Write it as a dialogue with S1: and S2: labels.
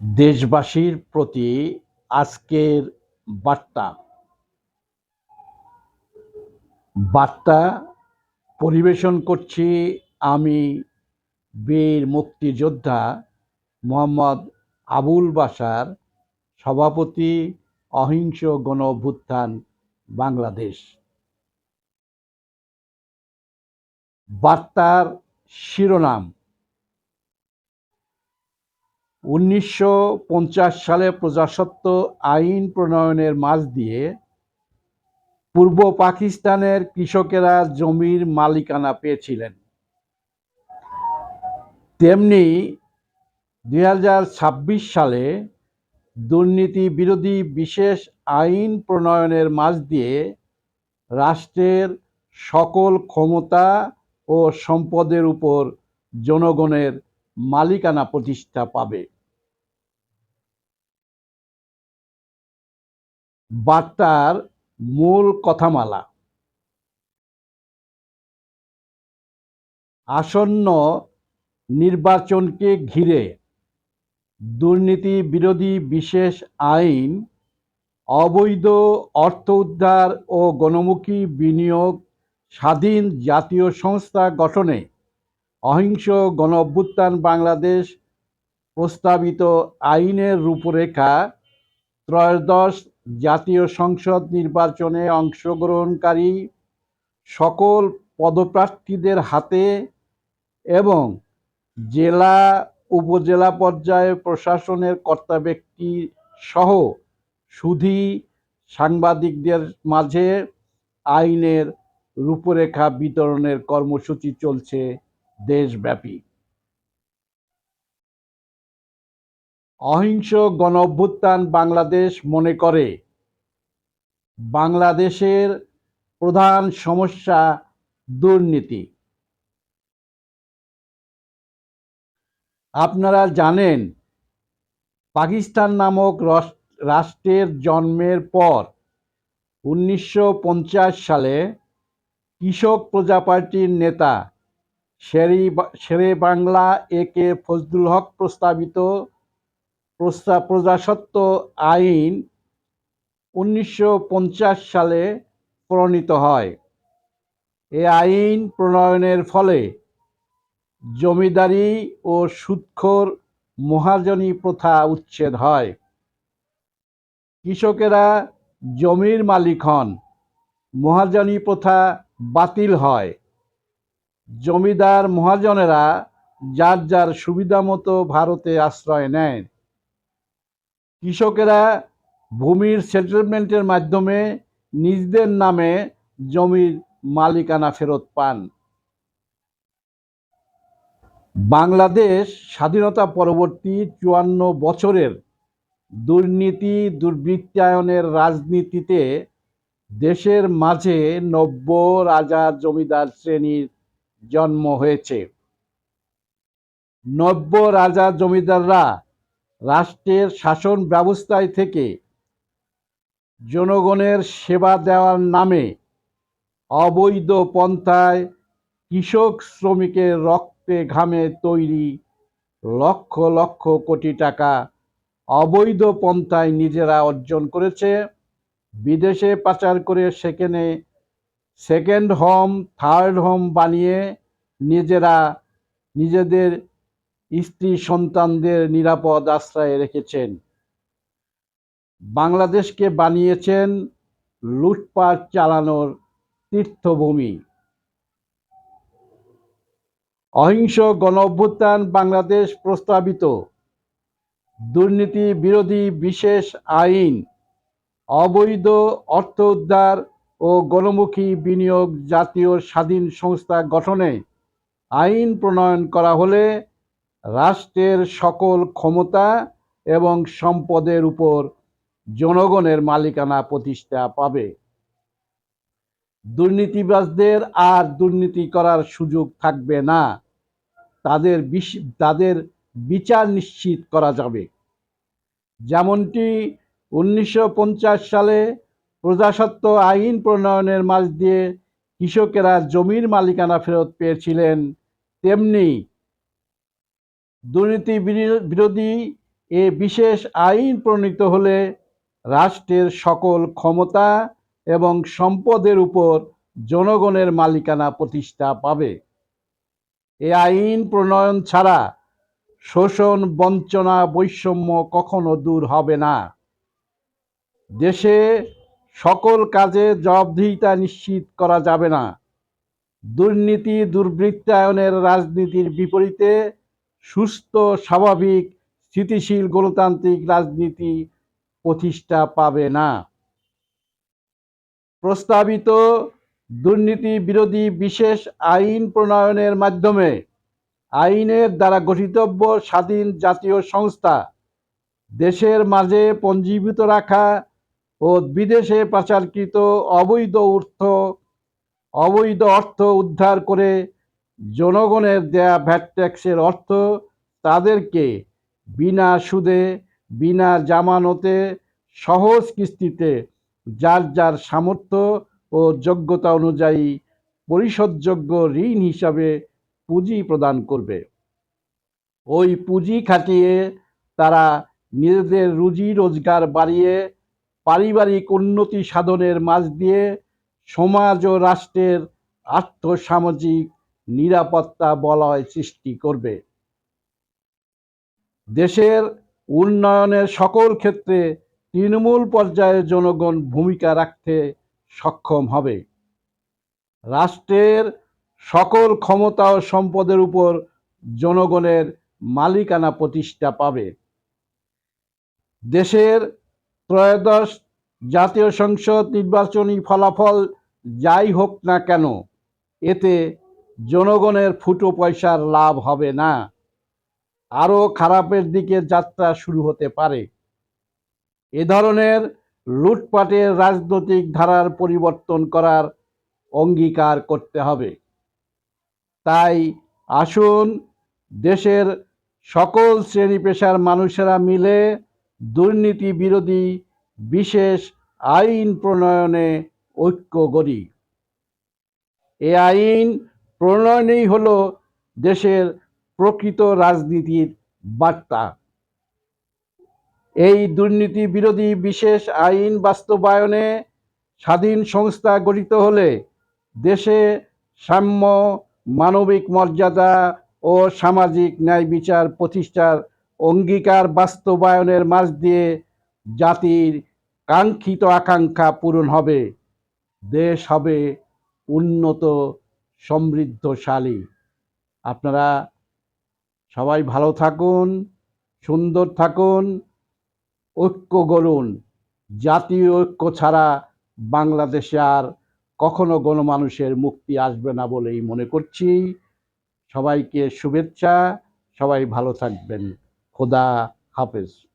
S1: দেশবাসীর প্রতি আজকের বার্তা। বার্তা পরিবেশন করছি আমি বীর মুক্তিযোদ্ধা মোহাম্মদ আবুল বাশার, সভাপতি অহিংস গণ বাংলাদেশ। বার্তার শিরোনাম উনিশশো পঞ্চাশ সালে প্রজাসত্ব আইন প্রণয়নের মাঝ দিয়ে পূর্ব পাকিস্তানের কৃষকেরা জমির মালিকানা পেয়েছিলেন। তেমনি দু হাজার ছাব্বিশ সালে দুর্নীতি বিরোধী বিশেষ আইন প্রণয়নের মাঝ দিয়ে রাষ্ট্রের সকল ক্ষমতা ও সম্পদের উপর জনগণের মালিকানা প্রতিষ্ঠা পাবে। বার্তার মূল কথামালা। আসন্ন নির্বাচনকে ঘিরে দুর্নীতি বিরোধী বিশেষ আইন, অবৈধ অর্থ উদ্ধার ও গণমুখী বিনিয়োগ, স্বাধীন জাতীয় সংস্থা গঠনে অহিংস গণ বাংলাদেশ প্রস্তাবিত আইনের রূপরেখা ত্রয়োদশ জাতীয় সংসদ নির্বাচনে অংশগ্রহণকারী সকল পদপ্রার্থীদের হাতে এবং জেলা, উপজেলা পর্যায়ে প্রশাসনের কর্তা ব্যক্তি সহ সুধী সাংবাদিকদের মাঝে আইনের রূপরেখা বিতরণের কর্মসূচি চলছে দেশব্যাপী। অহিংস গণ অভ্যুত্থান বাংলাদেশ মনে করে। বাংলাদেশের প্রধান সমস্যা দুর্নীতি। আপনারা জানেন, পাকিস্তান নামক রাষ্ট্রের জন্মের পর উনিশশো পঞ্চাশ সালে কৃষক প্রজা পার্টির নেতা শেরি শেরে বাংলা এ কে ফজলুল হক প্রস্তাবিত প্রস্তাব প্রজাসত্ব আইন উনিশশো পঞ্চাশ সালে প্রণীত হয়। এ আইন প্রণয়নের ফলে জমিদারি ও সুৎখোর মহাজনী প্রথা উচ্ছেদ হয়। কৃষকেরা জমির মালিক হন, মহাজনী প্রথা বাতিল হয়। জমিদার মহাজনেরা যার যার সুবিধা মতো ভারতে আশ্রয় নেয় কৃষকেরা ভূমির সেটেলমেন্টের মাধ্যমে নিজদের নামে জমির মালিকানা ফেরত পান। বাংলাদেশ স্বাধীনতা পরবর্তী চুয়ান্ন বছরের দুর্নীতি, দুর্বৃত্তায়নের রাজনীতিতে দেশের মাঝে নব্য রাজা জমিদার শ্রেণির জন্ম হয়েছে। নব্য রাজা জমিদাররা রাষ্ট্রের শাসন ব্যবস্থায় থেকে জনগণের সেবা দেওয়ার নামে অবৈধ পন্থায় কৃষক শ্রমিকের রক্তে ঘামে তৈরি লক্ষ লক্ষ কোটি টাকা অবৈধ পন্থায় নিজেরা অর্জন করেছে। বিদেশে পাচার করে সেখানে সেকেন্ড হোম থার্ড হোম বানিয়ে নিজেরা নিজেদের স্ত্রী সন্তানদের নিরাপদ আশ্রয়ে রেখেছেন। বাংলাদেশকে বানিয়েছেন লুটপাট চালানোর তীর্থভূমি। অহিংস গণ অভ্যুত্থান বাংলাদেশ প্রস্তাবিত। দুর্নীতি বিরোধী বিশেষ আইন, অবৈধ অর্থ উদ্ধার ও গণমুখী বিনিয়োগ জাতীয় স্বাধীন সংস্থা গঠনে আইন প্রণয়ন করা হলে রাষ্ট্রের সকল ক্ষমতা এবং সম্পদের উপর জনগণের মালিকানা প্রতিষ্ঠা পাবে। দুর্নীতিবাজদের আর দুর্নীতি করার সুযোগ থাকবে না। তাদের তাদের বিচার নিশ্চিত করা যাবে। যেমনটি উনিশশো পঞ্চাশ সালে প্রজাসত্ব আইন প্রণয়নের মাঝ দিয়ে কৃষকেরা জমির মালিকানা ফেরত পেয়েছিলেন, তেমনি দুর্নীতি বিরোধী এ বিশেষ আইন প্রণীত হলে রাষ্ট্রের সকল ক্ষমতা এবং সম্পদের উপর জনগণের মালিকানা প্রতিষ্ঠা পাবে। এ আইন প্রণয়ন ছাড়া শোষণ, বঞ্চনা, বৈষম্য কখনো দূর হবে না। দেশে সকল কাজে জবাবদিহিতা নিশ্চিত করা যাবে না। দুর্নীতি, দুর্বৃত্তায়নের রাজনীতির বিপরীতে সুস্থ, স্বাভাবিক, স্থিতিশীল, গণতান্ত্রিক রাজনীতি প্রতিষ্ঠা পাবে না। প্রস্তাবিত দুর্নীতি বিরোধী বিশেষ আইন প্রণয়নের মাধ্যমে আইনের দ্বারা গঠিতব্য স্বাধীন জাতীয় সংস্থা দেশের মাঝে পঞ্জীভূত রাখা ও বিদেশে পাচারকৃত অবৈধ অর্থ অবৈধ অর্থ উদ্ধার করে জনগণের দেয়া ভ্যাট ট্যাক্সের অর্থ তাদেরকে বিনা সুদে, বিনা জামানতে, সহজ কিস্তিতে যার যার সামর্থ্য ও যোগ্যতা অনুযায়ী পরিশোধযোগ্য ঋণ হিসাবে পুঁজি প্রদান করবে। ওই পুঁজি খাটিয়ে তারা নিজেদের রুজি রোজগার বাড়িয়ে পারিবারিক উন্নতি সাধনের মাঝ দিয়ে সমাজ ও রাষ্ট্রের আর্থসামাজিক নিরাপত্তা বলয় সৃষ্টি করবে। দেশের উন্নয়নের সকল ক্ষেত্রে তৃণমূল পর্যায়ে জনগণ ভূমিকা রাখতে সক্ষম হবে। রাষ্ট্রের সকল ক্ষমতা ও সম্পদের উপর জনগণের মালিকানা প্রতিষ্ঠা পাবে। দেশের ত্রয়োদশ জাতীয় সংসদ নির্বাচনী ফলাফল যাই হোক না কেন, এতে জনগণের ফুটো পয়সার লাভ হবে না। আরও খারাপের দিকে যাত্রা শুরু হতে পারে। এ ধরনের লুটপাটের রাজনৈতিক ধারার পরিবর্তন করার অঙ্গীকার করতে হবে। তাই আসুন, দেশের সকল শ্রেণি পেশার মানুষেরা মিলে দুর্নীতি বিরোধী বিশেষ আইন প্রণয়নে ঐক্য গড়ি। এ আইন প্রণয়নেই হল দেশের প্রকৃত রাজনীতির বার্তা। এই দুর্নীতি বিরোধী বিশেষ আইন বাস্তবায়নে স্বাধীন সংস্থা গঠিত হলে দেশে সাম্য, মানবিক মর্যাদা ও সামাজিক ন্যায় বিচার প্রতিষ্ঠার অঙ্গীকার বাস্তবায়নের মাঝ দিয়ে জাতির কাঙ্ক্ষিত আকাঙ্ক্ষা পূরণ হবে। দেশ হবে উন্নত সমৃদ্ধশালী। আপনারা সবাই ভালো থাকুন, সুন্দর থাকুন, ঐক্য গড়ুন। জাতীয় ঐক্য ছাড়া বাংলাদেশে আর কখনো গণমানুষের মুক্তি আসবে না বলেই মনে করছি। সবাইকে শুভেচ্ছা, সবাই ভালো থাকবেন। খোদা হাফেজ।